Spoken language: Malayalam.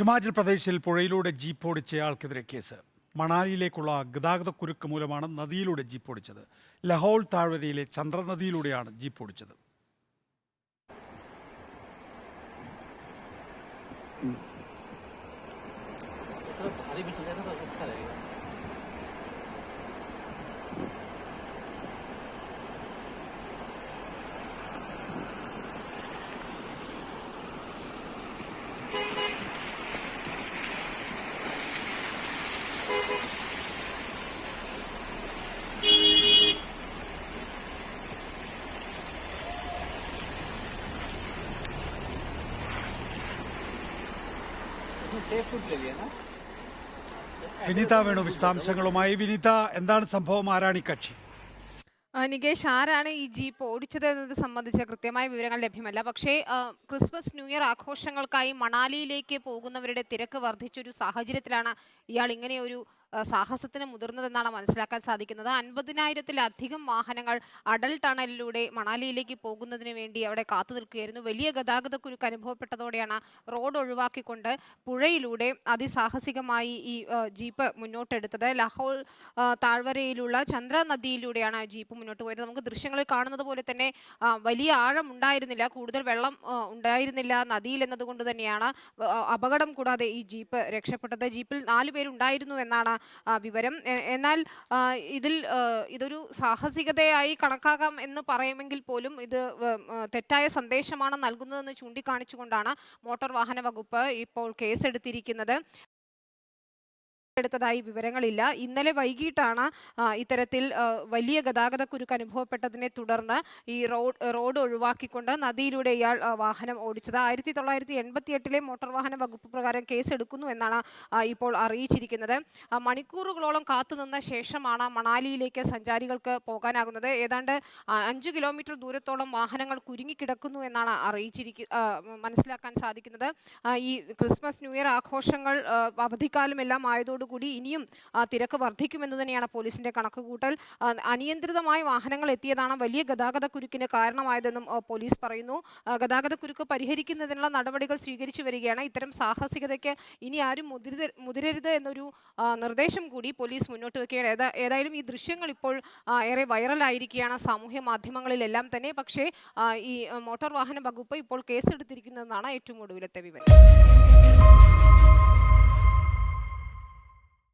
ഹിമാചൽ പ്രദേശിൽ പുഴയിലൂടെ ജീപ്പ് ഓടിച്ചയാൾക്കെതിരെ കേസ് മണാലിയിലേക്കുള്ള ഗതാഗതക്കുരുക്ക് മൂലമാണ് നദിയിലൂടെ ജീപ്പ് ഓടിച്ചത് ലഹോൾ താഴ്വരയിലെ ചന്ദ്രനദിയിലൂടെയാണ് ജീപ്പ് ഓടിച്ചത് थोड़ा भारी भी चल जाता तो अच्छा लगेगा വിനീത വേണു വിശദാംശങ്ങളുമായി. വിനിത എന്താണ് സംഭവം? ആരാണ് ഈ കക്ഷി? നികേഷ് ആരാണ് ഈ ജീപ്പ് ഓടിച്ചത് എന്നത് സംബന്ധിച്ച കൃത്യമായ വിവരങ്ങൾ ലഭ്യമല്ല. പക്ഷേ ക്രിസ്മസ് ന്യൂ ഇയർ ആഘോഷങ്ങൾക്കായി മണാലിയിലേക്ക് പോകുന്നവരുടെ തിരക്ക് വർദ്ധിച്ചൊരു സാഹചര്യത്തിലാണ് ഇയാൾ ഇങ്ങനെ ഒരു ആ, സാഹസത്തിന് മുതിർന്നതെന്നാണ് മനസ്സിലാക്കാൻ സാധിക്കുന്നത്. അൻപതിനായിരത്തിലധികം വാഹനങ്ങൾ അടൽ ടണലിലൂടെ മണാലിയിലേക്ക് പോകുന്നതിന് വേണ്ടി അവിടെ കാത്തു നിൽക്കുകയായിരുന്നു. വലിയ ഗതാഗതക്കുരുക്ക് അനുഭവപ്പെട്ടതോടെയാണ് റോഡ് ഒഴിവാക്കിക്കൊണ്ട് പുഴയിലൂടെ അതിസാഹസികമായി ഈ ജീപ്പ് മുന്നോട്ടെടുത്തത്. ലഹോൾ താഴ്വരയിലുള്ള ചന്ദ്ര നദിയിലൂടെയാണ് ജീപ്പ് മുന്നോട്ട് പോയത്. നമുക്ക് ദൃശ്യങ്ങളിൽ കാണുന്നത് പോലെ തന്നെ വലിയ ആഴം ഉണ്ടായിരുന്നില്ല. കൂടുതൽ വെള്ളം ഉണ്ടായിരുന്നില്ല. നദിയിൽ എന്നതുകൊണ്ട് തന്നെയാണ് അപകടം കൂടാതെ ഈ ജീപ്പ് രക്ഷപ്പെട്ടത്. ജീപ്പിൽ നാല് പേരുണ്ടായിരുന്നു എന്നാണ് വിവരം. എന്നാൽ ഇതിൽ ഇതൊരു സാഹസികതയായി കണക്കാക്കാം എന്ന് പറയുമെങ്കിൽ പോലും ഇത് തെറ്റായ സന്ദേശമാണ് നൽകുന്നതെന്ന് ചൂണ്ടിക്കാണിച്ചുകൊണ്ടാണ് മോട്ടോർ വാഹന വകുപ്പ് ഇപ്പോൾ കേസെടുത്തിരിക്കുന്നത്. എടുത്തതായി വിവരങ്ങളില്ല. ഇന്നലെ വൈകിട്ടാണ് ഇത്തരത്തിൽ വലിയ ഗതാഗത കുരുക്ക് അനുഭവപ്പെട്ടതിനെ തുടർന്ന് ഈ റോഡ് റോഡ് ഒഴിവാക്കിക്കൊണ്ട് നദിയിലൂടെ ഇയാൾ വാഹനം ഓടിച്ചത്. ആയിരത്തി തൊള്ളായിരത്തി എൺപത്തി എട്ടിലെ മോട്ടോർ വാഹന വകുപ്പ് പ്രകാരം കേസെടുക്കുന്നു എന്നാണ് ഇപ്പോൾ അറിയിച്ചിരിക്കുന്നത്. മണിക്കൂറുകളോളം കാത്തുനിന്ന ശേഷമാണ് മണാലിയിലേക്ക് സഞ്ചാരികൾക്ക് പോകാനാകുന്നത്. ഏതാണ്ട് അഞ്ചു കിലോമീറ്റർ ദൂരത്തോളം വാഹനങ്ങൾ കുരുങ്ങിക്കിടക്കുന്നു എന്നാണ് അറിയിച്ചിരിക്ക മനസ്സിലാക്കാൻ സാധിക്കുന്നത്. ഈ ക്രിസ്മസ് ന്യൂ ഇയർ ആഘോഷങ്ങൾ അവധിക്കാലമെല്ലാം ആയതോടുകൂടി ഇനിയും ആ, തിരക്ക് വർദ്ധിക്കുമെന്ന് തന്നെയാണ് പോലീസിന്റെ കണക്കുകൂട്ടൽ. അനിയന്ത്രിതമായി വാഹനങ്ങൾ എത്തിയതാണ് വലിയ ഗതാഗത കുരുക്കിന് കാരണമായതെന്നും പോലീസ് പറയുന്നു. ഗതാഗത കുരുക്ക് പരിഹരിക്കുന്നതിനുള്ള നടപടികൾ സ്വീകരിച്ചു വരികയാണ്. ഇത്തരം സാഹസികതയ്ക്ക് ഇനി ആരും മുതിര മുതിരരുത് എന്നൊരു നിർദ്ദേശം കൂടി പോലീസ് മുന്നോട്ട് വെക്കുകയാണ്. ഏതാ ഏതായാലും ഈ ദൃശ്യങ്ങൾ ഇപ്പോൾ ഏറെ ഏറെ വൈറലായിരിക്കുകയാണ് സാമൂഹ്യ മാധ്യമങ്ങളിലെല്ലാം തന്നെ. പക്ഷേ ഈ മോട്ടോർ വാഹന വകുപ്പ് ഇപ്പോൾ കേസെടുത്തിരിക്കുന്നതെന്നാണ് ഏറ്റവും ഒടുവിലത്തെ വിവരം.